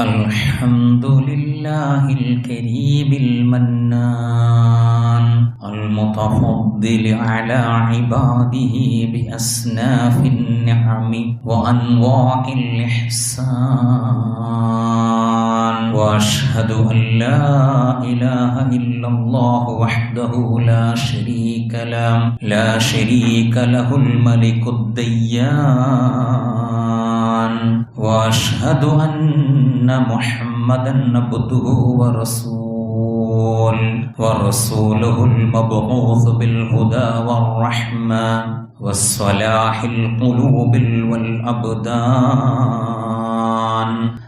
الحمد لله الكريم المنان المتفضل على عباده بأصناف النعم وأنواع الإحسان وأشهد أن لا إله إلا الله وحده لا شريك له. لا شريك له الملك الديان. وأشهد أن محمدا عبده ورسول. ورسوله المبعوث بالهدى والرحمة. والصلاح القلوب والأبدان.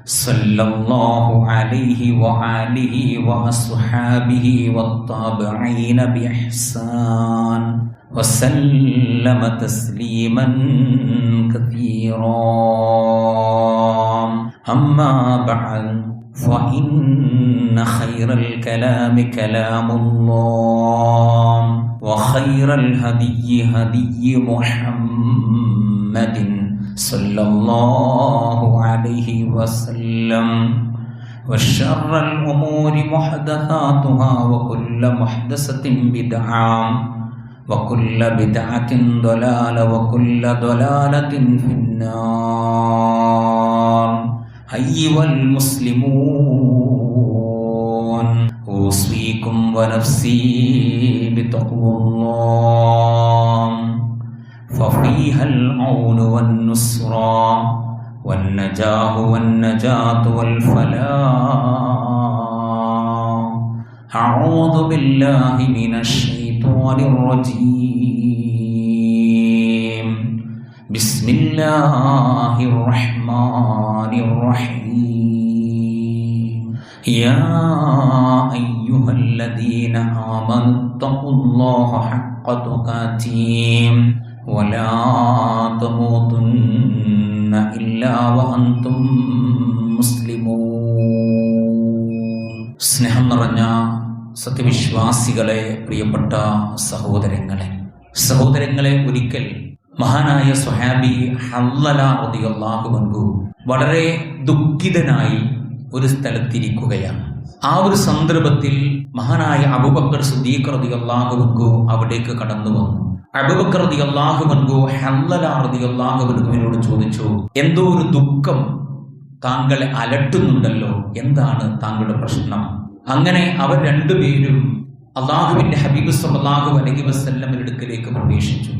صلى الله عليه وآله وأصحابه والتابعين بإحسان وسلم تسليما كثيرا. أما بعد فإن خير الكلام كلام الله وخير الهدي هدي محمد صلى الله عليه وسلم. وشر الأمور محدثاتها وكل محدثة بدعة وكل بدعة ضلالة وكل ضلالة في النار. أيها المسلمون أوصيكم ونفسي بتقوى الله. ففيها العون والنصرى والنجاه والنجاة والفلاح. أعوذ بالله من الشيطان الرجيم. بسم الله الرحمن الرحيم. يا أيها الذين آمنوا اتقوا الله حق تقاته. ولا تموتن إلا وأنتم مسلمون സ്നേഹം നിറഞ്ഞ സത്യവിശ്വാസികളെ പ്രിയപ്പെട്ട സഹോദരങ്ങളെ സഹോദരങ്ങളെ ഒരിക്കൽ മഹാനായ സുഹാബി ഹല്ലല റളിയല്ലാഹു വളരെ ദുഃഖിതനായി ഒരു സ്ഥലത്തിരിക്കുകയാണ് ആ ഒരു സന്ദർഭത്തിൽ മഹാനായ അബുബക്കർ സുദ്ദീഖ് റളിയല്ലാഹു അവിടേക്ക് കടന്നു വന്നു റളിയല്ലാഹുവിനോട് ചോദിച്ചു എന്തോ ഒരു ദുഃഖം താങ്കളെ അലട്ടുന്നുണ്ടല്ലോ? എന്താണ് താങ്കളുടെ പ്രശ്നം? അങ്ങനെ അവർ രണ്ടുപേരും അള്ളാഹുവിന്റെ ഹബീബ് സല്ലാഹു അലഹി വസ്ല്ലമിന്റെ അടുക്കലേക്ക് പ്രവേശിച്ചു.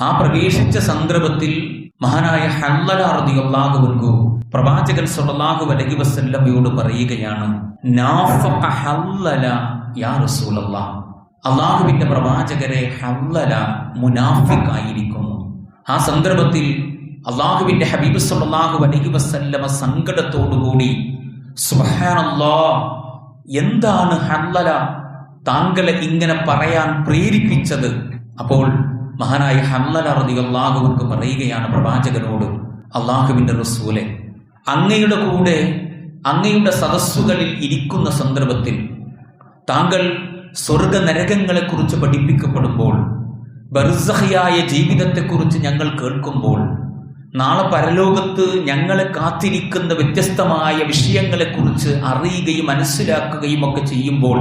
ആ പ്രവേശിച്ച സന്ദർഭത്തിൽ മഹാനായ ഹല്ലലാർദി അള്ളാഹുവിൻകു പ്രവാചകൻ സല്ലാഹു അലഹി വസ്ല്ലമയോട് പറയുകയാണ് നാഫഖ ഹല്ലല യാ റസൂലല്ലാഹ് അള്ളാഹുവിന്റെ പ്രവാചകരെ ഹല്ലല മുനാഫിക് ആയിരിക്കുന്നു ആ സന്ദർഭത്തിൽ അള്ളാഹുവിന്റെ ഹബീബ് സല്ലാഹു അലഹി വസ്ല്ലമ സങ്കടത്തോടുകൂടി സുബ്ഹാനല്ലാഹ് എന്താണ് ഹല്ലല താങ്കളെ ഇങ്ങനെ പറയാൻ പ്രേരിപ്പിച്ചത്? അപ്പോൾ മഹാനായ ഹല്ലല റതി അള്ളാഹുവിക്ക് പറയുകയാണ് പ്രവാചകനോട് അള്ളാഹുവിന്റെ റസൂലെ അങ്ങയുടെ കൂടെ അങ്ങയുടെ സദസ്സുകളിൽ ഇരിക്കുന്ന സന്ദർഭത്തിൽ താങ്കൾ സ്വർഗ നരകങ്ങളെക്കുറിച്ച് പഠിപ്പിക്കപ്പെടുമ്പോൾ ബർസഹിയായ ജീവിതത്തെക്കുറിച്ച് ഞങ്ങൾ കേൾക്കുമ്പോൾ നാളെ പരലോകത്ത് ഞങ്ങളെ കാത്തിരിക്കുന്ന വ്യത്യസ്തമായ വിഷയങ്ങളെക്കുറിച്ച് അറിയുകയും മനസ്സിലാക്കുകയും ഒക്കെ ചെയ്യുമ്പോൾ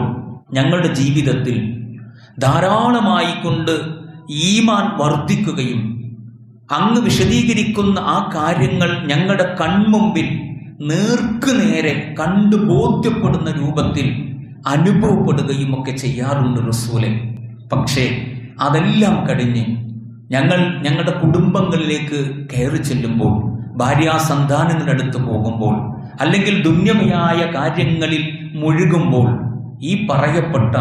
ഞങ്ങളുടെ ജീവിതത്തിൽ ധാരാളമായി കൊണ്ട് ഈമാൻ വർദ്ധിക്കുകയും അങ്ങ് വിശദീകരിക്കുന്ന ആ കാര്യങ്ങൾ ഞങ്ങളുടെ കൺമുമ്പിൽ നേർക്ക് നേരെ കണ്ടു ബോധ്യപ്പെടുന്ന രൂപത്തിൽ അനുഭവപ്പെടുകയും ഒക്കെ ചെയ്യാറുണ്ട് റസൂലെ. പക്ഷേ അതെല്ലാം കഴിഞ്ഞ് ഞങ്ങൾ ഞങ്ങളുടെ കുടുംബങ്ങളിലേക്ക് കയറി ചെല്ലുമ്പോൾ ഭാര്യാസന്താനങ്ങളടുത്ത് പോകുമ്പോൾ അല്ലെങ്കിൽ ദുന്യമയായ കാര്യങ്ങളിൽ മുഴുകുമ്പോൾ ഈ പറയപ്പെട്ട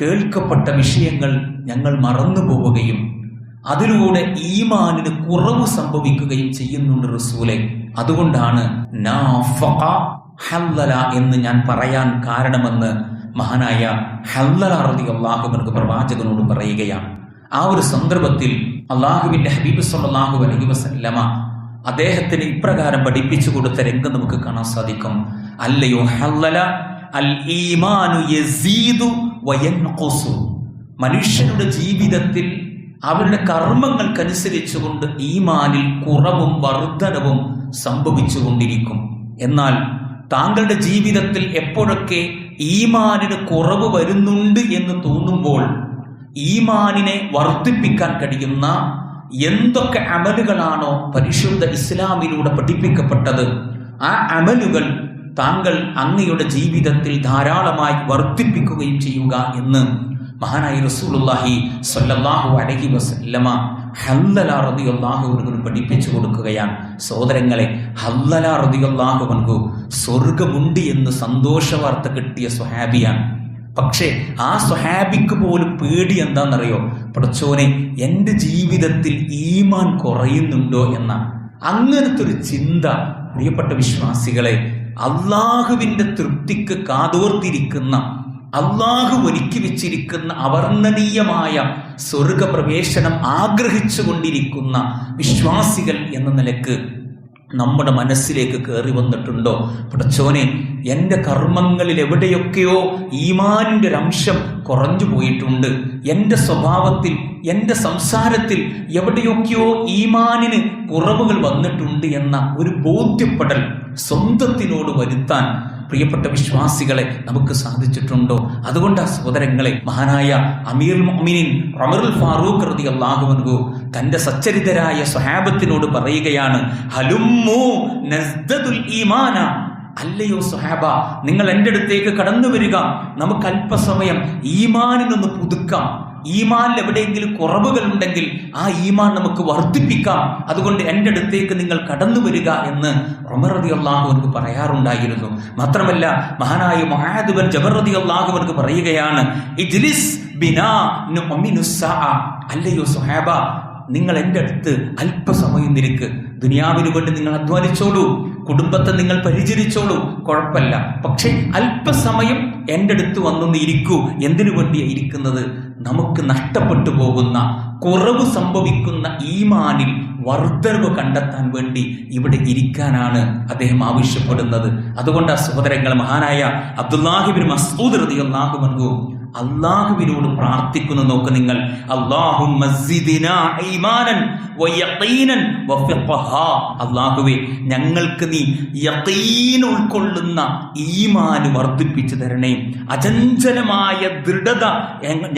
കേൾക്കപ്പെട്ട വിഷയങ്ങൾ ഞങ്ങൾ മറന്നു പോവുകയും അതിലൂടെ ഈമാനിന് കുറവ് സംഭവിക്കുകയും ചെയ്യുന്നുണ്ട് റസൂലെ. അതുകൊണ്ടാണ് എന്ന് ഞാൻ പറയാൻ കാരണമെന്ന് മഹാനായ ഹല്ലല അള്ളാഹു അള്ളാഹുബനക്ക് പ്രവാചകനോട് പറയുകയാണ്. ആ ഒരു സന്ദർഭത്തിൽ അള്ളാഹുവിന്റെ ഹബീബ് സല്ലാഹു അലഹി വസല്ലമ അദ്ദേഹത്തിന് ഇപ്രകാരം പഠിപ്പിച്ചു കൊടുത്ത രംഗം നമുക്ക് കാണാൻ സാധിക്കും. അല്ലയോ ഹല്ലല ഈമാനു യസീദു വയൻഖുസു. മനുഷ്യരുടെ ജീവിതത്തിൽ അവരുടെ കർമ്മങ്ങൾക്കനുസരിച്ചുകൊണ്ട് ഈമാനിൽ കുറവും വർധനവും സംഭവിച്ചുകൊണ്ടിരിക്കും. എന്നാൽ താങ്കളുടെ ജീവിതത്തിൽ എപ്പോഴൊക്കെ ഈമാനിന് കുറവ് വരുന്നുണ്ട് എന്ന് തോന്നുമ്പോൾ ഈമാനിനെ വർദ്ധിപ്പിക്കാൻ കഴിയുന്ന എന്തൊക്കെ അമലുകളാണോ പരിശുദ്ധ ഇസ്ലാമിലൂടെ പഠിപ്പിക്കപ്പെട്ടത് ആ അമലുകൾ താങ്കൾ അങ്ങയുടെ ജീവിതത്തിൽ ധാരാളമായി വർദ്ധിപ്പിക്കുകയും ചെയ്യുക എന്ന് മഹാനായി സ്വല്ലല്ലാഹു അലൈഹി വസല്ലമ ഹല്ലല റളിയല്ലാഹുവിനു പഠിപ്പിച്ചു കൊടുക്കുകയാണ്. സഹോദരങ്ങളെ ഹല്ലല റളിയല്ലാഹുവിനു സ്വർഗമുണ്ട് എന്ന് സന്തോഷവാർത്ത കിട്ടിയ സ്വഹാബിയാണ്. പക്ഷേ ആ സ്വഹാബിക്ക് പോലും പേടി എന്താണെന്നറിയോ? പ്രച്ചോനെ എന്റെ ജീവിതത്തിൽ ഈമാൻ കുറയുന്നുണ്ടോ എന്ന അങ്ങനത്തെ ഒരു ചിന്ത. പ്രിയപ്പെട്ട വിശ്വാസികളെ അള്ളാഹുവിന്റെ തൃപ്തിക്ക് കാതോർത്തിരിക്കുന്ന അള്ളാഹു ഒരുക്കി വെച്ചിരിക്കുന്ന അവർണനീയമായ സ്വർഗപ്രവേശനം ആഗ്രഹിച്ചു കൊണ്ടിരിക്കുന്ന വിശ്വാസികൾ എന്ന നിലയ്ക്ക് നമ്മുടെ മനസ്സിലേക്ക് കയറി വന്നിട്ടുണ്ടോ? പടച്ചോനെ എന്റെ കർമ്മങ്ങളിൽ എവിടെയൊക്കെയോ ഈമാനിന്റെ ഒരു അംശം കുറഞ്ഞു പോയിട്ടുണ്ട്. എന്റെ സ്വഭാവത്തിൽ എന്റെ സംസാരത്തിൽ എവിടെയൊക്കെയോ ഈമാനിന് കുറവുകൾ വന്നിട്ടുണ്ട് എന്ന ഒരു ബോധ്യപ്പെടൽ സ്വന്തത്തിനോട് വരുത്താൻ പ്രിയപ്പെട്ട വിശ്വാസികളെ നമുക്ക് സാധിച്ചിട്ടുണ്ടോ? അതുകൊണ്ട് ആ സഹോദരങ്ങളെ മഹാനായ അമീർ മൊമിനിൻ റമറുൽ ഫാറൂഖ് റതി അള്ളാഹുവൻകു തന്റെ സച്ചരിതരായ സ്വഹാബത്തിനോട് പറയുകയാണ് നസ്ദതുൽ ഈമാന. അല്ലയോ സുഹാബ നിങ്ങൾ എന്റെ അടുത്തേക്ക് കടന്നു വരിക നമുക്ക് അല്പസമയം ഈമാനിനൊന്ന് പുതുക്കാം. ഈമാനിൽ എവിടെയെങ്കിലും കുറവുകൾ ഉണ്ടെങ്കിൽ ആ ഈമാൻ നമുക്ക് വർദ്ധിപ്പിക്കാം. അതുകൊണ്ട് എന്റെ അടുത്തേക്ക് നിങ്ങൾ കടന്നു വരിക എന്ന് റമറതി അള്ളാഹുവിനക്ക് പറയാറുണ്ടായിരുന്നു. മാത്രമല്ല മഹാനായ മഹാദുബൻ ജബറതി അള്ളാഹുവിനക്ക് പറയുകയാണ് ഇജ്ലിസ് ബിനാ അല്ലയോ സുഹാബ നിങ്ങൾ എന്റെ അടുത്ത് അല്പസമയം നിൽക്ക്. ദുനിയാവിന് വേണ്ടി നിങ്ങൾ അധ്വാനിച്ചോളൂ. കുടുംബത്തെ നിങ്ങൾ പരിചരിച്ചോളൂ. കുഴപ്പമില്ല. പക്ഷേ അല്പസമയം എന്റെ അടുത്ത് വന്നൊന്ന് ഇരിക്കൂ. എന്തിനു വേണ്ടിയാണ് ഇരിക്കുന്നത്? നമുക്ക് നഷ്ടപ്പെട്ടു പോകുന്ന കുറവ് സംഭവിക്കുന്ന ഈമാനിൽ വർദ്ധനവ് കണ്ടെത്താൻ വേണ്ടി ഇവിടെ ഇരിക്കാനാണ് അദ്ദേഹം ആവശ്യപ്പെടുന്നത്. അതുകൊണ്ട് സഹോദരങ്ങൾ മഹാനായ അബ്ദുല്ലാഹിബിൻ മസൂദ് റതി അള്ളാഹു അള്ളാഹുവിനോട് പ്രാർത്ഥിക്കുന്ന നോക്ക് നിങ്ങൾ. അള്ളാഹുവെ ഞങ്ങൾക്ക് നീ യഖീൻ ഉൾക്കൊള്ളുന്ന ഈമാന് വർദ്ധിപ്പിച്ചു തരണേ. അചഞ്ചലമായ ദൃഢത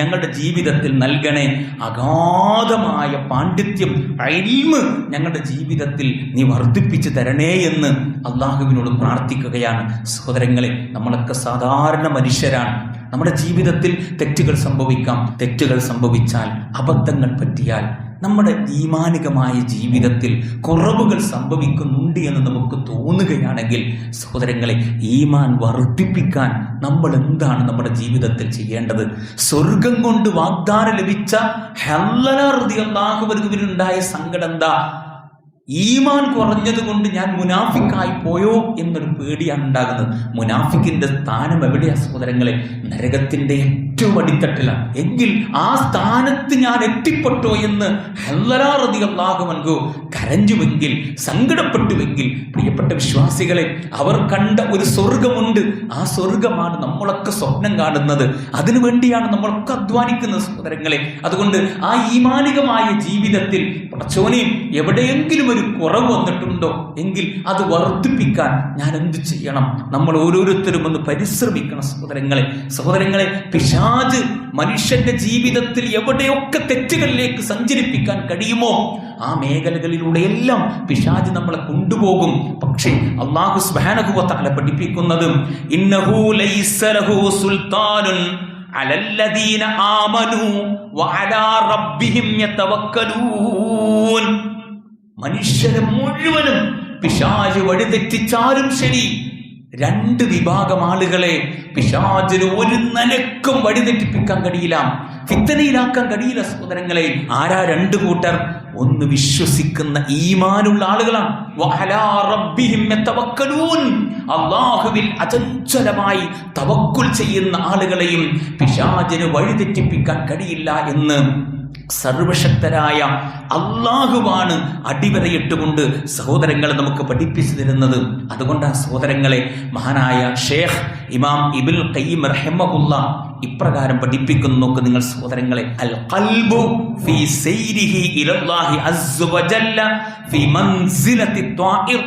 ഞങ്ങളുടെ ജീവിതത്തിൽ നൽകണേ. അഗാധമായ പാണ്ഡിത്യം അയിൽമ് ഞങ്ങളുടെ ജീവിതത്തിൽ നീ വർദ്ധിപ്പിച്ചു തരണേ എന്ന് അള്ളാഹുവിനോട് പ്രാർത്ഥിക്കുകയാണ്. സഹോദരങ്ങളെ നമ്മളൊക്കെ സാധാരണ മനുഷ്യരാണ്. നമ്മുടെ ജീവിതത്തിൽ തെറ്റുകൾ സംഭവിക്കാം. തെറ്റുകൾ സംഭവിച്ചാൽ അബദ്ധങ്ങൾ പറ്റിയാൽ നമ്മുടെ ഈമാനികമായ ജീവിതത്തിൽ കുറവുകൾ സംഭവിക്കുന്നുണ്ട് എന്ന് നമുക്ക് തോന്നുകയാണെങ്കിൽ സഹോദരങ്ങളെ ഈമാൻ വർദ്ധിപ്പിക്കാൻ നമ്മൾ എന്താണ് നമ്മുടെ ജീവിതത്തിൽ ചെയ്യേണ്ടത്? സ്വർഗം കൊണ്ട് വാഗ്ദാനം ലഭിച്ച ഹെല്ലനുണ്ടായ സങ്കടം എന്താ? ഈമാൻ കുറഞ്ഞത് കൊണ്ട് ഞാൻ മുനാഫിക്കായി പോയോ എന്നൊരു പേടിയാണ് ഉണ്ടാകുന്നത്. മുനാഫിക്കിന്റെ സ്ഥാനം എവിടെയാ സഹോദരങ്ങളെ? നരകത്തിന്റെ ഏറ്റവും അടിത്തട്ടിലാണ്. എങ്കിൽ ആ സ്ഥാനത്ത് ഞാൻ എത്തിപ്പെട്ടോ എന്ന് ഹെല്ലറാറതി അള്ളാഹുമൻകോ കരഞ്ഞുവെങ്കിൽ സങ്കടപ്പെട്ടുവെങ്കിൽ പ്രിയപ്പെട്ട വിശ്വാസികളെ അവർ കണ്ട ഒരു സ്വർഗമുണ്ട് ആ സ്വർഗമാണ് നമ്മളൊക്കെ സ്വപ്നം കാണുന്നത്. അതിനു വേണ്ടിയാണ് നമ്മളൊക്കെ അധ്വാനിക്കുന്നത് സഹോദരങ്ങളെ. അതുകൊണ്ട് ആ ഈമാനികമായ ജീവിതത്തിൽ പടച്ചോനെയും എവിടെയെങ്കിലും ഒരു കുറവ് വന്നിട്ടുണ്ടോ എങ്കിൽ അത് വർദ്ധിപ്പിക്കാൻ ഞാൻ എന്ത് ചെയ്യണം? നമ്മൾ ഓരോരുത്തരും ഒന്ന് പരിശ്രമിക്കണം സഹോദരങ്ങളെ. സഹോദരങ്ങളെ പിശാജ് മനുഷ്യന്റെ ജീവിതത്തിൽ എവിടെയൊക്കെ തെറ്റുകളിലേക്ക് സഞ്ചരിപ്പിക്കാൻ കഴിയുമോ ആ മേഖലകളിലൂടെ എല്ലാം പിശാജ് നമ്മളെ കൊണ്ടുപോകും. പക്ഷേ അള്ളാഹു സ്ബാനഹുവത്താല പഠിപ്പിക്കുന്നതും ആമനു വഅലാ റബ്ബിഹിം മനുഷ്യരെ മുഴുവനും പിശാജ് വഴിതെറ്റിച്ചാലും ശരി. രണ്ട് വിഭാഗം ആളുകളെ പിശാചിന് ഒരു നനക്കും വഴിതെറ്റിപ്പിക്കാൻ കഴിയില്ല. ഫിത്തനയിലാക്കാൻ കഴിയില്ല സഹോദരങ്ങളെ. ആരാ രണ്ട് കൂട്ടർ? ഒന്ന് വിശ്വസിക്കുന്ന ഈമാനുള്ള ആളുകളാണ്. അള്ളാഹുവിൽ അചഞ്ചലമായി തവക്കുൽ ചെയ്യുന്ന ആളുകളെയും പിശാചിന് വഴിതെറ്റിപ്പിക്കാൻ കഴിയില്ല എന്ന് സർവശക്തരായ അള്ളാഹുവാണ് അടിവരയിട്ടുകൊണ്ട് സഹോദരങ്ങളെ നമുക്ക് പഠിപ്പിച്ചു തരുന്നത്. അതുകൊണ്ട് ആ സഹോദരങ്ങളെ മഹാനായ ഷേഖ് ഇമാം ഇബിൽ ഖയ്യിം റഹിമഹുല്ല ഇപ്രകാരം പഠിപ്പിക്കുന്നു നോക്ക് നിങ്ങൾ സഹോദരങ്ങളെ അൽ ഖൽബു ഫീ സൈരിഹി അസ്സ ഫീ മൻസിലത്തി ത്വാഇർ.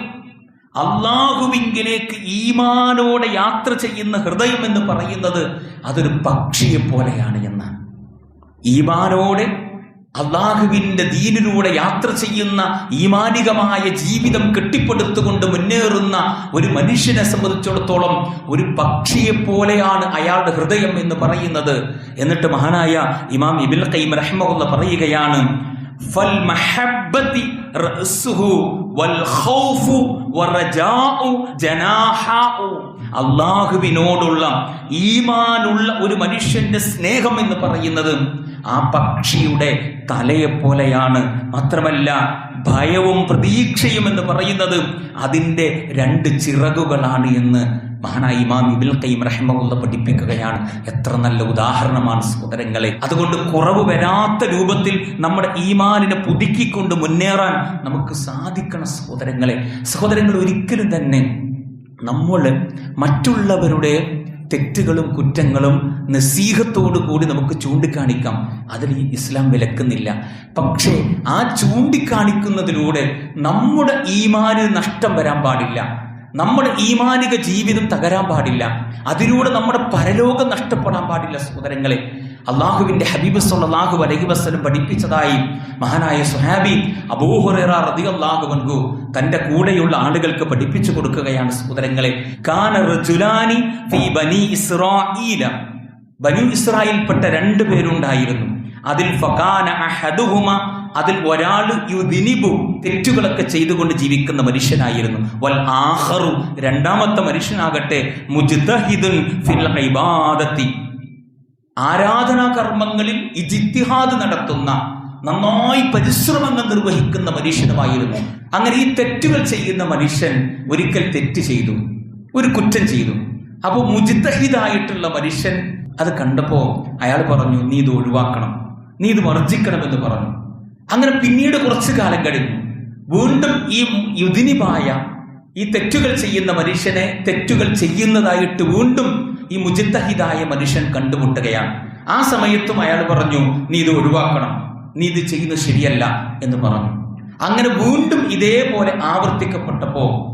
അള്ളാഹുവിങ്കിലേക്ക് ഈമാനോടെ യാത്ര ചെയ്യുന്ന ഹൃദയം എന്ന് പറയുന്നത് അതൊരു പക്ഷിയെ പോലെയാണ് എന്ന് ഈമാനോടെ അള്ളാഹുവിന്റെ ദീനിലൂടെ യാത്ര ചെയ്യുന്ന ഈമാനികമായ ജീവിതം കെട്ടിപ്പടുത്തുകൊണ്ട് മുന്നേറുന്ന ഒരു മനുഷ്യനെ സംബന്ധിച്ചിടത്തോളം ഒരു പക്ഷിയെപ്പോലെയാണ് അയാളുടെ ഹൃദയം എന്ന് പറയുന്നത്. എന്നിട്ട് മഹാനായ ഇമാം ഇബിൽ കൈം റഹ്മുള്ള പറയുകയാണ് ഫൽ അള്ളാഹുവിനോടുള്ള ഈമാനുള്ള ഒരു മനുഷ്യന്റെ സ്നേഹം എന്ന് പറയുന്നത് ആ പക്ഷിയുടെ തലയെപ്പോലെയാണ്. മാത്രമല്ല ഭയവും പ്രതീക്ഷയും എന്ന് പറയുന്നത് അതിന്റെ രണ്ട് ചിറകുകളാണ് എന്ന് മഹാനായ ഇമാം ഇബിൽ കൈം റഹ്മുള്ള പഠിപ്പിക്കുകയാണ്. എത്ര നല്ല ഉദാഹരണമാണ് സഹോദരങ്ങളെ. അതുകൊണ്ട് കുറവ് വരാത്ത രൂപത്തിൽ നമ്മുടെ ഈമാനിനെ പുതുക്കിക്കൊണ്ട് മുന്നേറാൻ നമുക്ക് സാധിക്കണം സഹോദരങ്ങളെ. സഹോദരങ്ങൾ ഒരിക്കലും തന്നെ നമ്മൾ മറ്റുള്ളവരുടെ തെറ്റുകളും കുറ്റങ്ങളും നസീഹത്തോടു കൂടി നമുക്ക് ചൂണ്ടിക്കാണിക്കാം. അതിൽ ഈ ഇസ്ലാം വിലക്കുന്നില്ല. പക്ഷേ ആ ചൂണ്ടിക്കാണിക്കുന്നതിലൂടെ നമ്മുടെ ഈമാന് നഷ്ടം വരാൻ പാടില്ല. നമ്മുടെ ഈമാനിക ജീവിതം തകരാൻ പാടില്ല. അതിലൂടെ നമ്മുടെ പരലോകം നഷ്ടപ്പെടാൻ പാടില്ല സഹോദരങ്ങളെ. അള്ളാഹുവിന്റെ ഹബീബ് സല്ലാഹു അലഹി വസ്ലം പഠിപ്പിച്ചതായി മഹാനായ സുഹാബി അബൂഹുറൈറ റളിയല്ലാഹു അൻഹു തന്റെ കൂടെയുള്ള ആളുകൾക്ക് പഠിപ്പിച്ചു കൊടുക്കുകയാണ് സഹോദരങ്ങളെ. കാന റജുലാനി ഫീ ബനി ഇസ്രായേൽപ്പെട്ട രണ്ടു പേരുണ്ടായിരുന്നു. അതിൽ അതിൽ ഒരാൾ യുദിനിബു തെറ്റുകളൊക്കെ ചെയ്തുകൊണ്ട് ജീവിക്കുന്ന മനുഷ്യനായിരുന്നു. വൽ ആഹറു രണ്ടാമത്തെ മനുഷ്യനാകട്ടെ ഫിൽ ഇബാദത്തി. ആരാധനാ കർമ്മങ്ങളിൽ ഇജിത്തിഹാദ് നടത്തുന്ന നന്നായി പരിശ്രമങ്ങൾ നിർവഹിക്കുന്ന മനുഷ്യനുമായിരുന്നു. അങ്ങനെ ഈ തെറ്റുകൾ ചെയ്യുന്ന മനുഷ്യൻ ഒരിക്കൽ തെറ്റ് ചെയ്തു ഒരു കുറ്റം ചെയ്തു. അപ്പോൾ മുജിത്തഹിദായിട്ടുള്ള മനുഷ്യൻ അത് കണ്ടപ്പോൾ അയാൾ പറഞ്ഞു നീ ഇത് ഒഴിവാക്കണം നീ ഇത് വർജിക്കണമെന്ന് പറഞ്ഞു. അങ്ങനെ പിന്നീട് കുറച്ച് കാലം കഴിഞ്ഞു. വീണ്ടും ഈ യുതിനിപായ ഈ തെറ്റുകൾ ചെയ്യുന്ന മനുഷ്യനെ തെറ്റുകൾ ചെയ്യുന്നതായിട്ട് വീണ്ടും ഈ മുജിത്തഹിതായ മനുഷ്യൻ കണ്ടുമുട്ടുകയാണ്. ആ സമയത്തും അയാൾ പറഞ്ഞു നീ ഇത് ഒഴിവാക്കണം. നീ ഇത് ചെയ്യുന്നത് ശരിയല്ല എന്ന് പറഞ്ഞു. അങ്ങനെ വീണ്ടും ഇതേപോലെ ആവർത്തിക്കപ്പെട്ടപ്പോൾ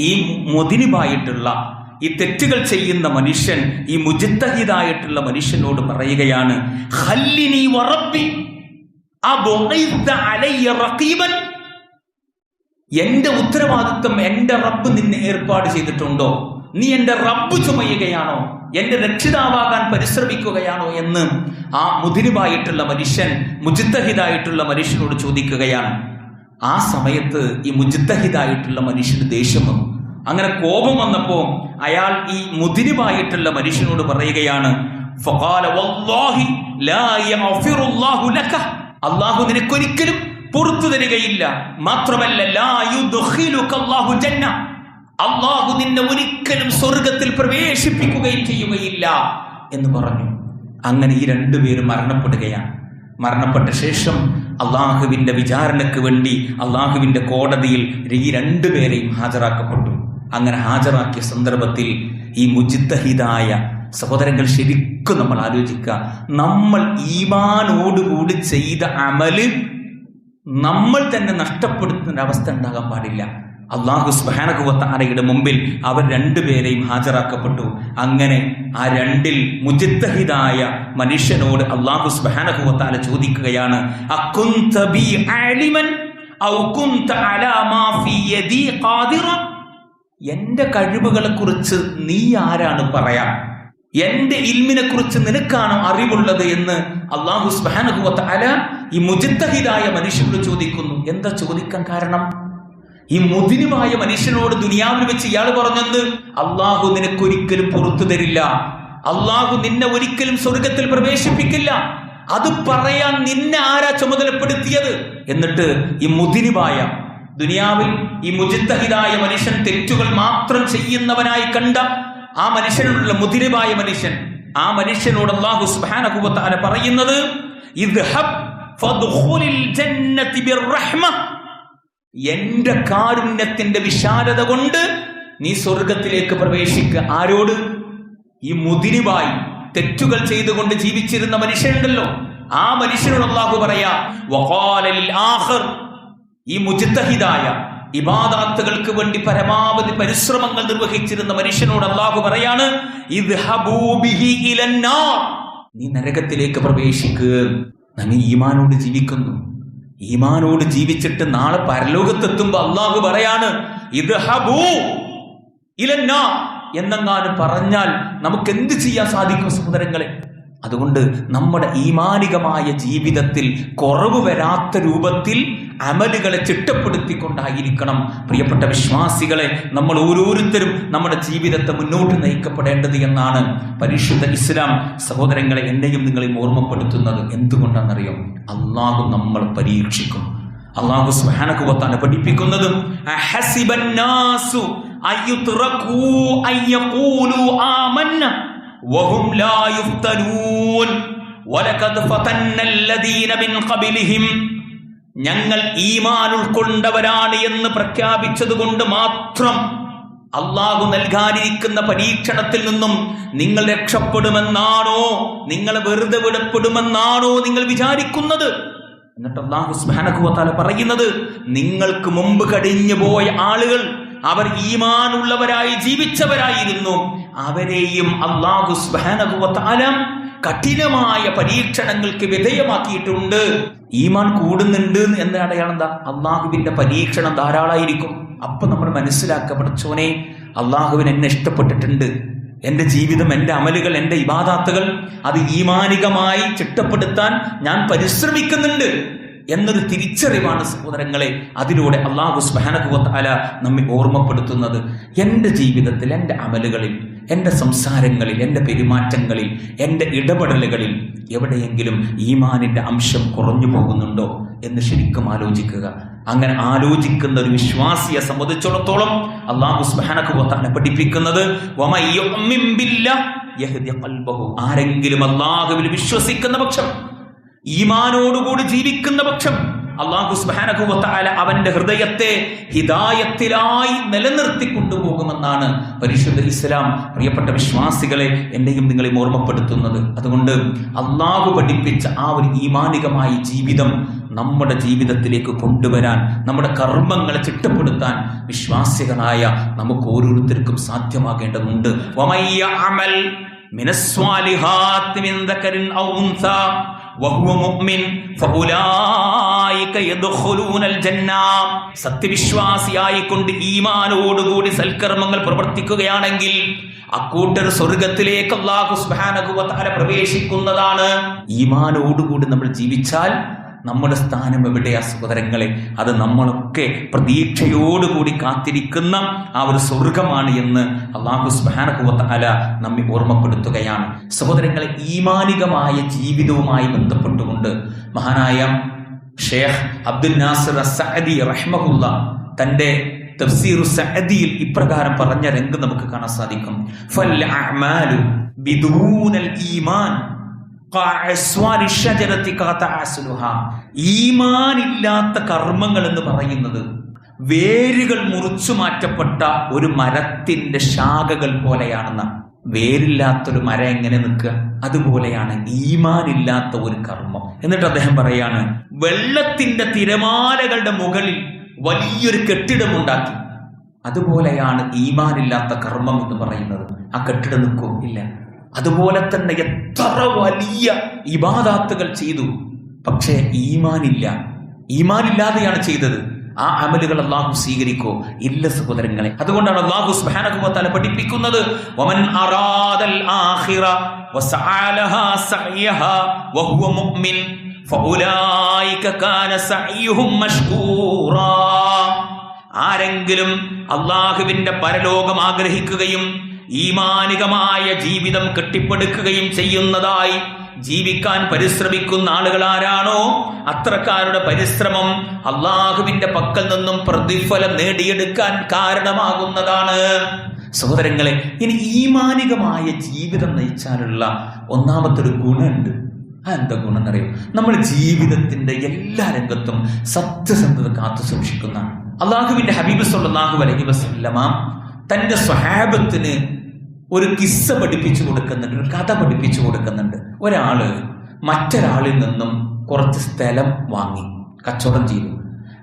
ഈ മുതിരിവായിട്ടുള്ള ഈ തെറ്റുകൾ ചെയ്യുന്ന മനുഷ്യൻ ഈ മുജിത്തഹിതായിട്ടുള്ള മനുഷ്യനോട് പറയുകയാണ് "ഹല്ലിനി വറബ്ബി അബുഇദ്ദ അലയ്യ റഖീബൻ. എന്റെ ഉത്തരവാദിത്വം എന്റെ റബ്ബ് നിന്നെ ഏർപ്പാട് ചെയ്തിട്ടുണ്ടോ? നീ എന്റെ റബ്ബ് ചുമയുകയാണോ? എന്റെ രക്ഷിതാവാകാൻ പരിശ്രമിക്കുകയാണോ എന്ന് ആ മുതിരുവായിട്ടുള്ള മനുഷ്യൻ മുജിത്തഹിതായിട്ടുള്ള മനുഷ്യനോട് ചോദിക്കുകയാണ്. ആ സമയത്ത് ഈ മുജിത്തഹിതായിട്ടുള്ള മനുഷ്യന് ദേഷ്യം വന്നു. അങ്ങനെ കോപം വന്നപ്പോൾ അയാൾ ഈ മുതിരുവായിട്ടുള്ള മനുഷ്യനോട് പറയുകയാണ് അള്ളാഹു നിനക്കൊരിക്കലും പുറത്തു തരികയില്ല. മാത്രമല്ല അള്ളാഹു നിന്നെ ഒരിക്കലും സ്വർഗത്തിൽ പ്രവേശിപ്പിക്കുകയും ചെയ്യുകയില്ല എന്ന് പറഞ്ഞു. അങ്ങനെ ഈ രണ്ടുപേരും മരണപ്പെടുകയാണ്. മരണപ്പെട്ട ശേഷം അള്ളാഹുവിന്റെ വിചാരണയ്ക്ക് വേണ്ടി അള്ളാഹുവിന്റെ കോടതിയിൽ ഈ രണ്ടുപേരെയും ഹാജരാക്കപ്പെട്ടു. അങ്ങനെ ഹാജരാക്കിയ സന്ദർഭത്തിൽ ഈ മുജിത്തഹിതായ സഹോദരങ്ങൾ ശരിക്കും നമ്മൾ ആലോചിക്കുക. നമ്മൾ ഈമാനോടുകൂടി ചെയ്ത അമൽ നമ്മൾ തന്നെ നഷ്ടപ്പെടുത്തുന്ന അവസ്ഥ ഉണ്ടാകാൻ പാടില്ല. അള്ളാഹു സ്ബഹാനകുവത്താരയുടെ മുമ്പിൽ അവർ രണ്ടുപേരെയും ഹാജരാക്കപ്പെട്ടു. അങ്ങനെ ആ രണ്ടിൽ മുജിത്തഹിതായ മനുഷ്യനോട് അള്ളാഹു സ്ബഹാനകുവത്താല ചോദിക്കുകയാണ് എന്റെ കഴിവുകളെ കുറിച്ച് നീ ആരാണ് പറയാ? എന്റെ ഇൽമിനെ കുറിച്ച് നിനക്കാണ് അറിവുള്ളത് എന്ന് അള്ളാഹു സ്മഹാനകുവത്താല ഈ മുജിത്തഹിതായ മനുഷ്യനോട് ചോദിക്കുന്നു. എന്താ ചോദിക്കാൻ കാരണം? ഈ മുതിനുമായ മനുഷ്യനോട് ദുനിയാവിൽ വെച്ച് ഇയാൾ പറഞ്ഞത് അള്ളാഹു നിനക്കൊരിക്കലും പുറത്തു തരില്ല. അള്ളാഹു നിന്നെ ഒരിക്കലും സ്വർഗത്തിൽ പ്രവേശിപ്പിക്കില്ല. അത് പറയാൻ നിന്നെ ആരാ ചുമതലപ്പെടുത്തിയത്? എന്നിട്ട് ഈ മുതിനുമായ ദുനിയാവിൽ ഈ മുജിത്തഹിതായ മനുഷ്യൻ തെറ്റുകൾ മാത്രം ചെയ്യുന്നവനായി കണ്ട ആ മനുഷ്യനുള്ള മുതിരുവായ മനുഷ്യൻ ആ മനുഷ്യനോട് അള്ളാഹു സുബ്ഹാനഹു പറയുന്നത് ഇത് എന്റെ കാരുണ്യത്തിന്റെ വിശാലത കൊണ്ട് നീ സ്വർഗത്തിലേക്ക് പ്രവേശിക്കുക ആരോട്? ഈ മുതിരിവായി തെറ്റുകൾ ചെയ്തുകൊണ്ട് ജീവിച്ചിരുന്ന മനുഷ്യനുണ്ടല്ലോ ആ മനുഷ്യനോട് അള്ളാഹു പറയാ ഈ ഇബാദാത്തുകൾക്ക് വേണ്ടി പരമാവധി പരിശ്രമങ്ങൾ നിർവഹിച്ചിരുന്ന മനുഷ്യനോട് അള്ളാഹു പറയാണ്. നീ നരകത്തിലേക്ക് പ്രവേശിക്കുക നമ്മ ഈമാനോട് ജീവിക്കുന്നു. ഈമാനോട് ജീവിച്ചിട്ട് നാളെ പരലോകത്തെത്തുമ്പോ അള്ളാഹു പറയാണ് ഇത് ഹബൂ ഇലന്നാ. എന്നെങ്ങാനും പറഞ്ഞാൽ നമുക്ക് എന്ത് ചെയ്യാൻ സാധിക്കും സഹോദരങ്ങളെ? അതുകൊണ്ട് നമ്മുടെ ഈമാനികമായ ജീവിതത്തിൽ കുറവ് വരാത്ത രൂപത്തിൽ അമലുകളെ ചിട്ടപ്പെടുത്തിക്കൊണ്ടായിരിക്കണം. പ്രിയപ്പെട്ട വിശ്വാസികളെ നമ്മൾ ഓരോരുത്തരും നമ്മുടെ ജീവിതത്തെ മുന്നോട്ട് നയിക്കപ്പെടേണ്ടത് എന്നാണ് പരിശുദ്ധ ഇസ്ലാം സഹോദരങ്ങളെ എന്നെയും നിങ്ങളെയും ഓർമ്മപ്പെടുത്തുന്നത്. എന്തുകൊണ്ടാണെന്നറിയോ? അള്ളാഹു നമ്മൾ പരീക്ഷിക്കും. അള്ളാഹു സുബ്ഹാനഹുവത്താല പഠിപ്പിക്കുന്നതും ഞങ്ങൾ ഈമാൻ ഉൾക്കൊണ്ടവരാണ് എന്ന് പ്രഖ്യാപിച്ചതുകൊണ്ട് മാത്രം അള്ളാഹു നൽകാനിരിക്കുന്ന പരീക്ഷണത്തിൽ നിന്നും നിങ്ങൾ രക്ഷപ്പെടുമെന്നാണോ നിങ്ങൾ വെറുതെ വിടപ്പെടുമെന്നാണോ നിങ്ങൾ വിചാരിക്കുന്നത്? എന്നിട്ട് അള്ളാഹു സ്മാനകുവത്താല പറയുന്നത് നിങ്ങൾക്ക് മുമ്പ് കടിഞ്ഞു പോയ ആളുകൾ അവർ ഈമാനുള്ളവരായി ജീവിച്ചവരായിരുന്നു. അവരെയും അള്ളാഹു സ്മാനകുവത്താലം കഠിനമായ പരീക്ഷണങ്ങൾക്ക് വിധേയമാക്കിയിട്ടുണ്ട്. ഈമാൻ കൂടുന്നുണ്ട് എന്ന അടയാളം എന്താ? അള്ളാഹുവിന്റെ പരീക്ഷണം ധാരാളമായിരിക്കും അപ്പൊ നമ്മൾ മനസ്സിലാക്കുക പഠിച്ചോനെ അള്ളാഹുവിൻ എന്നെ ഇഷ്ടപ്പെട്ടിട്ടുണ്ട്. എന്റെ ജീവിതം എന്റെ അമലുകൾ എന്റെ ഇബാദാത്തുകൾ അത് ഈമാനികമായി ചിട്ടപ്പെടുത്താൻ ഞാൻ പരിശ്രമിക്കുന്നുണ്ട് എന്നൊരു തിരിച്ചറിവാണ് സഹോദരങ്ങളെ അതിലൂടെ അള്ളാഹു സ്മഹനകുവത്താല നമ്മെ ഓർമ്മപ്പെടുത്തുന്നത്. എന്റെ ജീവിതത്തിൽ എന്റെ അമലുകളിൽ എന്റെ സംസാരങ്ങളിൽ എന്റെ പെരുമാറ്റങ്ങളിൽ എന്റെ ഇടപെടലുകളിൽ എവിടെയെങ്കിലും ഈമാനിന്റെ അംശം കുറഞ്ഞു പോകുന്നുണ്ടോ എന്ന് ശരിക്കും ആലോചിക്കുക അങ്ങനെ ആലോചിക്കുന്ന ഒരു വിശ്വാസിയെ സംബന്ധിച്ചിടത്തോളം അള്ളാഹു സ്മഹനകുവത്താണ് പഠിപ്പിക്കുന്നത്. ആരെങ്കിലും അള്ളാഹുവിൽ വിശ്വസിക്കുന്ന പക്ഷം ഈമാനോടുകൂടി ജീവിക്കുന്ന പക്ഷം അള്ളാഹു സുബാനകുവത്താല അവന്റെ ഹൃദയത്തെ ഹിതായത്തിലായി നിലനിർത്തി കൊണ്ടുപോകുമെന്നാണ് പരിശുദ്ധ ഇസ്ലാം. പ്രിയപ്പെട്ട വിശ്വാസികളെ എന്നെയും നിങ്ങളെ ഓർമ്മപ്പെടുത്തുന്നത്. അതുകൊണ്ട് അള്ളാഹു പഠിപ്പിച്ച ആ ഒരു ഈമാനികമായ ജീവിതം നമ്മുടെ ജീവിതത്തിലേക്ക് കൊണ്ടുവരാൻ നമ്മുടെ കർമ്മങ്ങളെ ചിട്ടപ്പെടുത്താൻ വിശ്വാസികളായ നമുക്ക് ഓരോരുത്തർക്കും സാധ്യമാകേണ്ടതുണ്ട്. വമയ്യ സത്യവിശ്വാസിയായിക്കൊണ്ട് ഈമാനോടുകൂടി സൽക്കർമ്മങ്ങൾ പ്രവർത്തിക്കുകയാണെങ്കിൽ അക്കൂട്ടർ സ്വർഗത്തിലേക്ക് അള്ളാഹു സുബാനകുവത്താല പ്രവേശിക്കുന്നതാണ്. ഈമാനോടുകൂടി നമ്മൾ ജീവിച്ചാൽ നമ്മുടെ സ്ഥാനം എവിടെയാ സഹോദരങ്ങളെ? അത് നമ്മളൊക്കെ പ്രതീക്ഷയോടുകൂടി കാത്തിരിക്കുന്ന ആ ഒരു സ്വർഗമാണ് എന്ന് അള്ളാഹു സുബാനഹുവല നമ്മെ ഓർമ്മപ്പെടുത്തുകയാണ്. സഹോദരങ്ങളെ ഈമാനികമായ ജീവിതവുമായി ബന്ധപ്പെട്ടുകൊണ്ട് മഹാനായ ഷേഖ് അബ്ദുൽ നാസിർ സഅദി റഹ്മഹുല്ല തന്റെ തഫ്സീറു സഅദിയിൽ ഇപ്രകാരം പറഞ്ഞ രംഗം നമുക്ക് കാണാൻ സാധിക്കും. ഫൽ അഅമാലു ബിദൂനൽ ഈമാൻ. ഈമാനില്ലാത്ത കർമ്മങ്ങൾ എന്ന് പറയുന്നത് വേരുകൾ മുറിച്ചു മാറ്റപ്പെട്ട ഒരു മരത്തിന്റെ ശാഖകൾ പോലെയാണെന്ന വേരില്ലാത്തൊരു മരം എങ്ങനെ നിൽക്കുക? അതുപോലെയാണ് ഈമാനില്ലാത്ത ഒരു കർമ്മം. എന്നിട്ട് അദ്ദേഹം പറയാണ് വെള്ളത്തിന്റെ തിരമാലകളുടെ മുകളിൽ വലിയൊരു കെട്ടിടമുണ്ടാക്കി അതുപോലെയാണ് ഈമാനില്ലാത്ത കർമ്മം എന്ന് പറയുന്നത്. ആ കെട്ടിടം നിൽക്കോ? ഇല്ല. അതുപോലെ തന്നെ എത്ര വലിയ ഇബാദാത്തുകൾ ചെയ്തു. പക്ഷേ ഈമാനില്ല. ഈമാനില്ലാതെയാണ് ചെയ്തത്. ആ അമലുകൾ അള്ളാഹു സ്വീകരിക്കോ. ഇല്ല സഹോദരങ്ങളെ അതുകൊണ്ടാണ് അള്ളാഹു സുബ്ഹാനഹു പഠിപ്പിക്കുന്നത് വമൻ അറാദൽ ആഖിറ വസഅലഹാ സഅയഹാ വഹുവ മുഅ്മിൻ ഫഉലൈക കാന സഅയുഹും മഷ്കൂറാ. ആരെങ്കിലും അള്ളാഹുവിന്റെ പരലോകം ആഗ്രഹിക്കുകയും ഈമാനികമായ ജീവിതം കെട്ടിപ്പടുക്കുകയും ചെയ്യുന്നതായി ജീവിക്കാൻ പരിശ്രമിക്കുന്ന ആളുകൾ ആരാണോ? അത്രക്കാരുടെ പരിശ്രമം അള്ളാഹുവിന്റെ പക്കൽ നിന്നും പ്രതിഫലം നേടിയെടുക്കാൻ കാരണമാകുന്നതാണ്. സഹോദരങ്ങളെ ഇനി ഈമാനികമായ ജീവിതം നയിച്ചാലുള്ള ഒന്നാമത്തെ ഒരു ഗുണമുണ്ട് എന്താ ഗുണം എന്നറിയോ നമ്മൾ ജീവിതത്തിന്റെ എല്ലാ രംഗത്തും സത്യസന്ധത കാത്തു സൂക്ഷിക്കുന്ന അള്ളാഹുവിന്റെ ഹബീബ് സല്ലല്ലാഹു അലൈഹി വസ്ലമാം തന്റെ സ്വഹാബത്തിന് ഒരു കിസ്സ പഠിപ്പിച്ചു കൊടുക്കുന്നുണ്ട് ഒരു കഥ പഠിപ്പിച്ചു കൊടുക്കുന്നുണ്ട്. ഒരാൾ മറ്റൊരാളിൽ നിന്നും കുറച്ച് സ്ഥലം വാങ്ങി കച്ചവടം ചെയ്തു.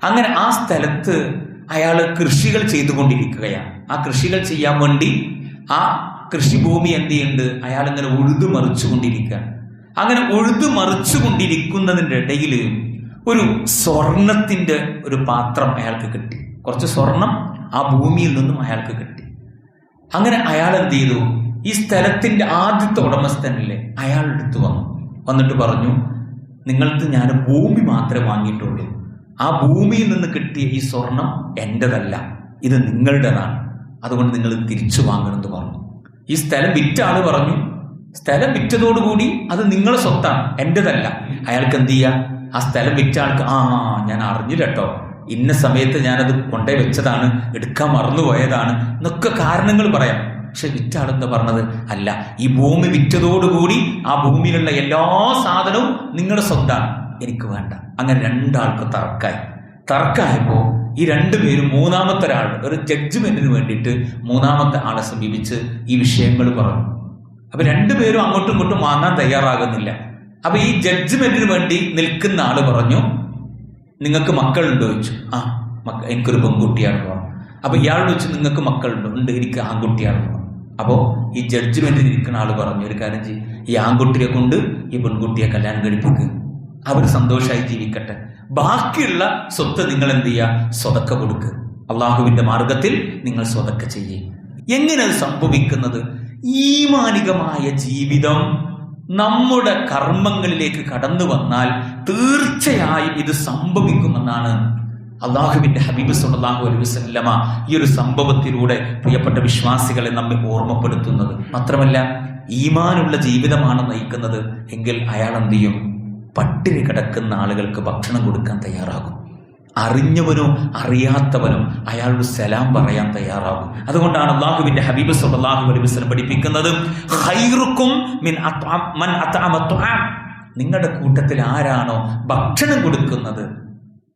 അങ്ങനെ ആ സ്ഥലത്ത് അയാൾ കൃഷികൾ ചെയ്തുകൊണ്ടിരിക്കുകയാണ്. ആ കൃഷികൾ ചെയ്യാൻ വേണ്ടി ആ കൃഷിഭൂമി എന്ത് ചെയ്യുന്നുണ്ട് അയാൾ ഇങ്ങനെ ഉഴുതു മറിച്ചുകൊണ്ടിരിക്കുകയാണ് അങ്ങനെ ഉഴുതു മറിച്ചുകൊണ്ടിരിക്കുന്നതിന്റെ ഇടയിൽ ഒരു സ്വർണത്തിന്റെ ഒരു പാത്രം അയാൾക്ക് കിട്ടി. കുറച്ച് സ്വർണം ആ ഭൂമിയിൽ നിന്നും അയാൾക്ക് കിട്ടി. അങ്ങനെ അയാൾ എന്ത് ചെയ്തു ഈ സ്ഥലത്തിന്റെ ആദ്യത്തെ ഉടമസ്ഥനല്ലേ അയാൾ എടുത്തു വന്നു. വന്നിട്ട് പറഞ്ഞു നിങ്ങൾക്ക് ഞാൻ ഭൂമി മാത്രമേ വാങ്ങിയിട്ടുള്ളൂ. ആ ഭൂമിയിൽ നിന്ന് കിട്ടിയ ഈ സ്വർണം എന്റെതല്ല ഇത് നിങ്ങളുടേതാണ്. അതുകൊണ്ട് നിങ്ങൾ തിരിച്ചു വാങ്ങണമെന്ന് പറഞ്ഞു. ഈ സ്ഥലം വിറ്റ ആൾ പറഞ്ഞു സ്ഥലം വിറ്റതോടുകൂടി അത് നിങ്ങളെ സ്വത്താണ് എന്റെതല്ല. അയാൾക്ക് എന്ത് ചെയ്യുക ആ സ്ഥലം വിറ്റ ആൾക്ക് ആ ഞാൻ അറിഞ്ഞില്ല കേട്ടോ ഇന്ന സമയത്ത് ഞാനത് കൊണ്ടേ വെച്ചതാണ് എടുക്കാൻ മറന്നുപോയതാണ് എന്നൊക്കെ കാരണങ്ങൾ പറയാം. പക്ഷെ വിറ്റാളെന്ന് പറഞ്ഞത്? അല്ല ഈ ഭൂമി വിറ്റതോടുകൂടി ആ ഭൂമിയിലുള്ള എല്ലാ സാധനവും നിങ്ങളുടെ സ്വന്തമാണ് എനിക്ക് വേണ്ട. അങ്ങനെ രണ്ടാൾക്ക് തർക്കായി. തർക്കായപ്പോൾ ഈ രണ്ടുപേരും മൂന്നാമത്തെ ഒരാൾ ഒരു ജഡ്ജ്മെന്റിന് വേണ്ടിയിട്ട് മൂന്നാമത്തെ ആളെ സമീപിച്ച് ഈ വിഷയങ്ങൾ പറഞ്ഞു. അപ്പൊ രണ്ടുപേരും അങ്ങോട്ടും ഇങ്ങോട്ടും വാങ്ങാൻ തയ്യാറാകുന്നില്ല. അപ്പൊ ഈ ജഡ്ജ്മെന്റിന് വേണ്ടി നിൽക്കുന്ന ആൾ പറഞ്ഞു നിങ്ങൾക്ക് മക്കളുണ്ടോ ചോദിച്ചു. ആ മക്ക എനിക്കൊരു പെൺകുട്ടിയാണ് പറഞ്ഞു അപ്പൊ ഇയാൾ വെച്ച് നിങ്ങൾക്ക് മക്കളുണ്ടോ? ഉണ്ട് എനിക്ക് ആൺകുട്ടിയാണ് പറഞ്ഞു അപ്പോ ഈ ജഡ്ജ്മെന്റിൽ ഇരിക്കുന്ന ആൾ പറഞ്ഞു ഒരു കാര്യം ചെയ്യും ഈ ആൺകുട്ടിയെ കൊണ്ട് ഈ പെൺകുട്ടിയെ കല്യാണം കഴിപ്പിക്കുക അവർ സന്തോഷമായി ജീവിക്കട്ടെ. ബാക്കിയുള്ള സ്വത്ത് നിങ്ങൾ എന്ത് ചെയ്യുക സ്വതക്ക കൊടുക്കുക അള്ളാഹുവിന്റെ മാർഗത്തിൽ നിങ്ങൾ സ്വതക്ക ചെയ്യേ. എങ്ങനെ അത് സംഭവിക്കുന്നത്? ഈമാനികമായ ജീവിതം നമ്മുടെ കർമ്മങ്ങളിലേക്ക് കടന്നു വന്നാൽ തീർച്ചയായും ഇത് സംഭവിക്കുമെന്നാണ് അള്ളാഹുവിന്റെ ഹബീബ് സുല്ലാഹു വസല്ലമ ഈ ഒരു സംഭവത്തിലൂടെ പ്രിയപ്പെട്ട വിശ്വാസികളെ നമ്മെ ഓർമ്മപ്പെടുത്തുന്നത്. മാത്രമല്ല ഈമാനുള്ള ജീവിതമാണ് നയിക്കുന്നത്. എങ്കിൽ അയാൾ എന്ത് ചെയ്യും? പട്ടിണി കിടക്കുന്ന ആളുകൾക്ക് ഭക്ഷണം കൊടുക്കാൻ തയ്യാറാകും. അറിഞ്ഞവനോ അറിയാത്തവനോ അയാളോട് സലാം പറയാൻ തയ്യാറാകും. അതുകൊണ്ടാണ് അള്ളാഹുവിന്റെ ഹബീബ് സല്ലാഹു അലൈഹി വസല്ലം പഠിപ്പിക്കുന്നത് മിൻ മൻ നിങ്ങളുടെ കൂട്ടത്തിൽ ആരാണോ ഭക്ഷണം കൊടുക്കുന്നത്?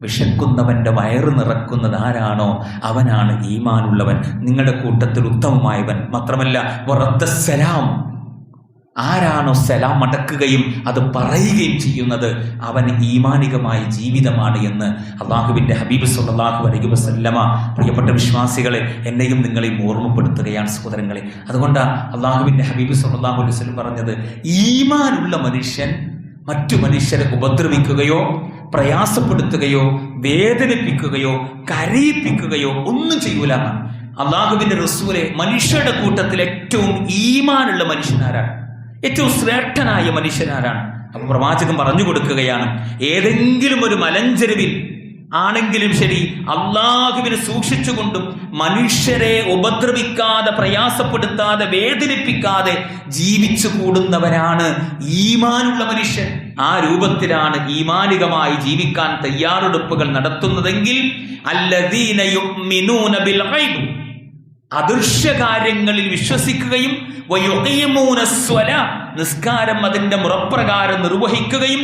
വിശക്കുന്നവന്റെ വയറ് നിറക്കുന്നത് ആരാണോ? അവനാണ് ഈമാനുള്ളവൻ നിങ്ങളുടെ കൂട്ടത്തിൽ ഉത്തമമായവൻ മാത്രമല്ല വറദ്ദ സലാം ആരാണോ സലാം മടക്കുകയും അത് പറയുകയും ചെയ്യുന്നത് അവൻ ഈമാനികമായ ജീവിതമാണ് എന്ന് അള്ളാഹുവിന്റെ ഹബീബ് സുല്ലാഹു അലൈഹി വസല്ലമ പ്രിയപ്പെട്ട വിശ്വാസികളെ എന്നെയും നിങ്ങളെയും ഓർമ്മപ്പെടുത്തുകയാണ് സഹോദരങ്ങളെ. അതുകൊണ്ടാണ് അള്ളാഹുവിന്റെ ഹബീബ് സുല്ലാഹു അലൈഹി വസ്ലം പറഞ്ഞത് ഈമാനുള്ള മനുഷ്യൻ മറ്റു മനുഷ്യരെ ഉപദ്രവിക്കുകയോ പ്രയാസപ്പെടുത്തുകയോ വേദനിപ്പിക്കുകയോ കരയിപ്പിക്കുകയോ ഒന്നും ചെയ്യൂല. അള്ളാഹുവിന്റെ റസൂലെ മനുഷ്യരുടെ കൂട്ടത്തിൽ ഏറ്റവും ഈമാനുള്ള മനുഷ്യനാരാണ് ഏറ്റവും ശ്രേഷ്ഠനായ മനുഷ്യനാരാണ്? അപ്പൊ പ്രവാചകൻ പറഞ്ഞു കൊടുക്കുകയാണ് ഏതെങ്കിലും ഒരു മലഞ്ചെരുവിൽ ആണെങ്കിലും ശരി അള്ളാഹുവിനെ സൂക്ഷിച്ചുകൊണ്ടും മനുഷ്യരെ ഉപദ്രവിക്കാതെ പ്രയാസപ്പെടുത്താതെ വേദനിപ്പിക്കാതെ ജീവിച്ചു കൂടുന്നവനാണ് ഈമാനുള്ള മനുഷ്യൻ. ആ രൂപത്തിലാണ് ഈമാനികമായി ജീവിക്കാൻ തയ്യാറെടുപ്പുകൾ നടത്തുന്നതെങ്കിൽ അല്ലദീന യുഅ്മിനൂന ബിൽ ഗൈബ് അദൃശ്യ കാര്യങ്ങളിൽ വിശ്വസിക്കുകയും നിസ്കാരം അതിന്റെ മുറപ്രകാരം നിർവഹിക്കുകയും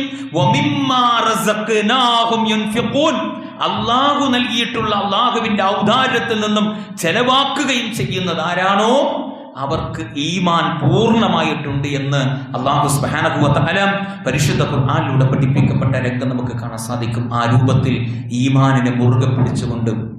അള്ളാഹു നൽകിയിട്ടുള്ള അള്ളാഹുവിന്റെ ഔദാര്യത്തിൽ നിന്നും ചെലവാക്കുകയും ചെയ്യുന്നത് ആരാണോ? അവർക്ക് ഈമാൻ പൂർണമായിട്ടുണ്ട് എന്ന് അള്ളാഹു സുബാനകുവല പരിശുദ്ധ ഖുർആാനിലൂടെ പഠിപ്പിക്കപ്പെട്ട രംഗം നമുക്ക് കാണാൻ സാധിക്കും. ആ രൂപത്തിൽ ഈമാനിനെ മുറുകെ പിടിച്ചുകൊണ്ട്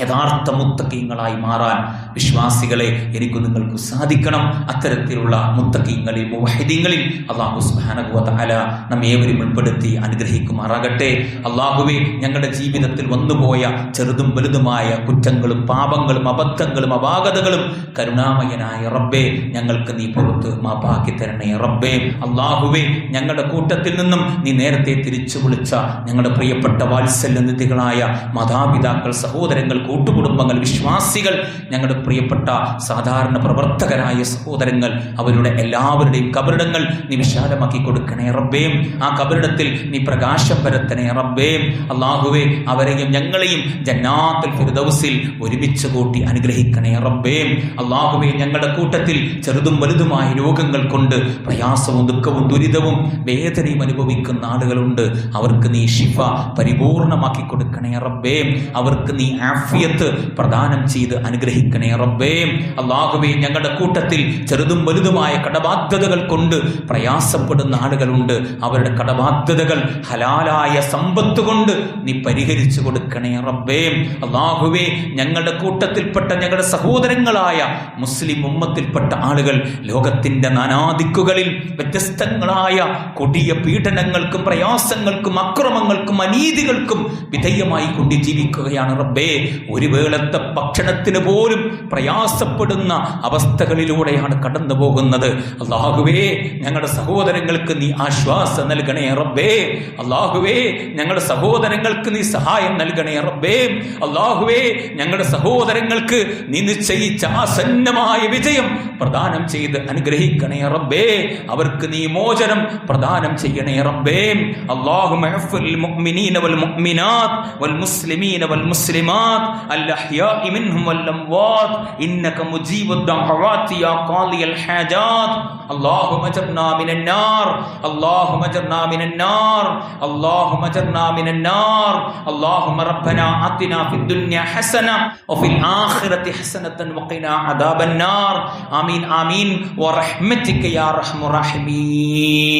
യഥാർത്ഥ മുത്തക്കീങ്ങളായി മാറാൻ വിശ്വാസികളെ എനിക്ക് നിങ്ങൾക്ക് സാധിക്കണം. അത്തരത്തിലുള്ള മുത്തക്കീങ്ങളിൽ മുവഹിദീങ്ങളിൽ അള്ളാഹു സുബാനകുവല നമ്മെ ഏവരും ഉൾപ്പെടുത്തി അനുഗ്രഹിക്കുമാറാകട്ടെ. അള്ളാഹുവെ ഞങ്ങളുടെ ജീവിതത്തിൽ വന്നുപോയ ചെറുതും വലുതുമായ കുറ്റങ്ങളും പാപങ്ങളും അബദ്ധങ്ങളും അപാകതകളും കരുണാമയനായ റബ്ബേ ഞങ്ങൾക്ക് നീ പുറത്ത് മാപ്പാക്കി തരണേ റബ്ബേ. അള്ളാഹുവെ ഞങ്ങളുടെ കൂട്ടത്തിൽ നിന്നും നീ നേരത്തെ തിരിച്ചു വിളിച്ച ഞങ്ങളുടെ പ്രിയപ്പെട്ട വാത്സല്യനിധികളായ മാതാപിതാക്കൾ സഹോദരങ്ങൾ കൂട്ടുകുടുംബങ്ങൾ വിശ്വാസികൾ ഞങ്ങളുടെ പ്രിയപ്പെട്ട സാധാരണ പ്രവർത്തകരായ സഹോദരങ്ങൾ അവരുടെ എല്ലാവരുടെയും കബറിടങ്ങൾ നീ വിശാലമാക്കി കൊടുക്കണേ റബ്ബേം. ആ കബറിടത്തിൽ നീ പ്രകാശം പരത്തണേ റബ്ബേം. അള്ളാഹുവേ അവരെയും ഞങ്ങളെയും ജന്നാത്തുൽ ഫിർദൗസിൽ ഒരുമിച്ച് കൂട്ടി അനുഗ്രഹിക്കണേ റബ്ബേം. അള്ളാഹുവേ ഞങ്ങളുടെ കൂട്ടത്തിൽ ചെറുതും വലുതുമായ രോഗങ്ങൾ കൊണ്ട് പ്രയാസവും ദുഃഖവും ദുരിതവും വേദനയും അനുഭവിക്കുന്ന ആളുകളുണ്ട്. അവർക്ക് നീ ഷിഫ പരിപൂർണമാക്കി കൊടുക്കണേ റബ്ബേ. അവർക്ക് നീ ആഫിയത്ത് പ്രദാനം ചെയ്ത് അനുഗ്രഹിക്കണേ റബ്ബേ. അള്ളാഹുബേ ഞങ്ങളുടെ കൂട്ടത്തിൽ ചെറുതും വലുതുമായ കടബാധ്യതകൾ കൊണ്ട് പ്രയാസപ്പെടുന്ന ആളുകളുണ്ട്. അവരുടെ കടബാധ്യതകൾ ഹലാലായ സമ്പത്ത് കൊണ്ട് നീ പരിഹരിച്ചു കൊടുക്കണേ റബ്ബേ. അള്ളാഹുവേ ഞങ്ങളുടെ കൂട്ടത്തിൽപ്പെട്ട ഞങ്ങളുടെ സഹോദരങ്ങളായ മുസ്ലിം ഉമ്മത്തിൽപ്പെട്ട ആളുകൾ ലോകത്തിന്റെ നാനാദിക്കുകളിൽ വ്യത്യസ്തങ്ങളായ കൊടിയ പീഡനങ്ങൾക്കും പ്രയാസങ്ങൾക്കും അക്രമങ്ങൾക്കും അനീതികൾക്കും വിധേയമായി കൊണ്ട് ജീവിക്കുകയാണ് റബ്ബേ. ഒരു വേളത്തെ ഭക്ഷണത്തിന് പോലും പ്രയാസപ്പെടുന്ന അവസ്ഥകളിലൂടെയാണ് കടന്നു പോകുന്നത് അള്ളാഹുവേ ഞങ്ങളുടെ സഹോദരങ്ങൾക്ക് നീ ആശ്വാസം നൽകണേ റബ്ബേ അള്ളാഹുവേ ഞങ്ങളുടെ സഹോദരങ്ങൾക്ക് നീ സഹായം നൽകണേ റബ്ബേ അള്ളാഹുവേ ഞങ്ങളുടെ സഹോദരങ്ങൾക്ക് നീ നിശ്ചയിച്ച ആസന്നമായ വിജയം പ്രദാനം ചെയ്ത് അനുഗ്രഹിക്കണേ റബ്ബേ അവർക്ക് നീ മോചനം പ്രദാനം ചെയ്യണേ റബ്ബേ اللهم اعف المؤمنين والمؤمنات والمسلمين والمسلمات الأحياء منهم والأموات. إنك مجيب الدعوات يا قاضي الحاجات. اللهم اجرنا من النار. اللهم اجرنا من النار. اللهم اجرنا من النار. اللهم ربنا آتنا في الدنيا حسنة وفي الآخرة حسنة وقنا عذاب النار. آمين آمين. ورحمتك يا أرحم الراحمين.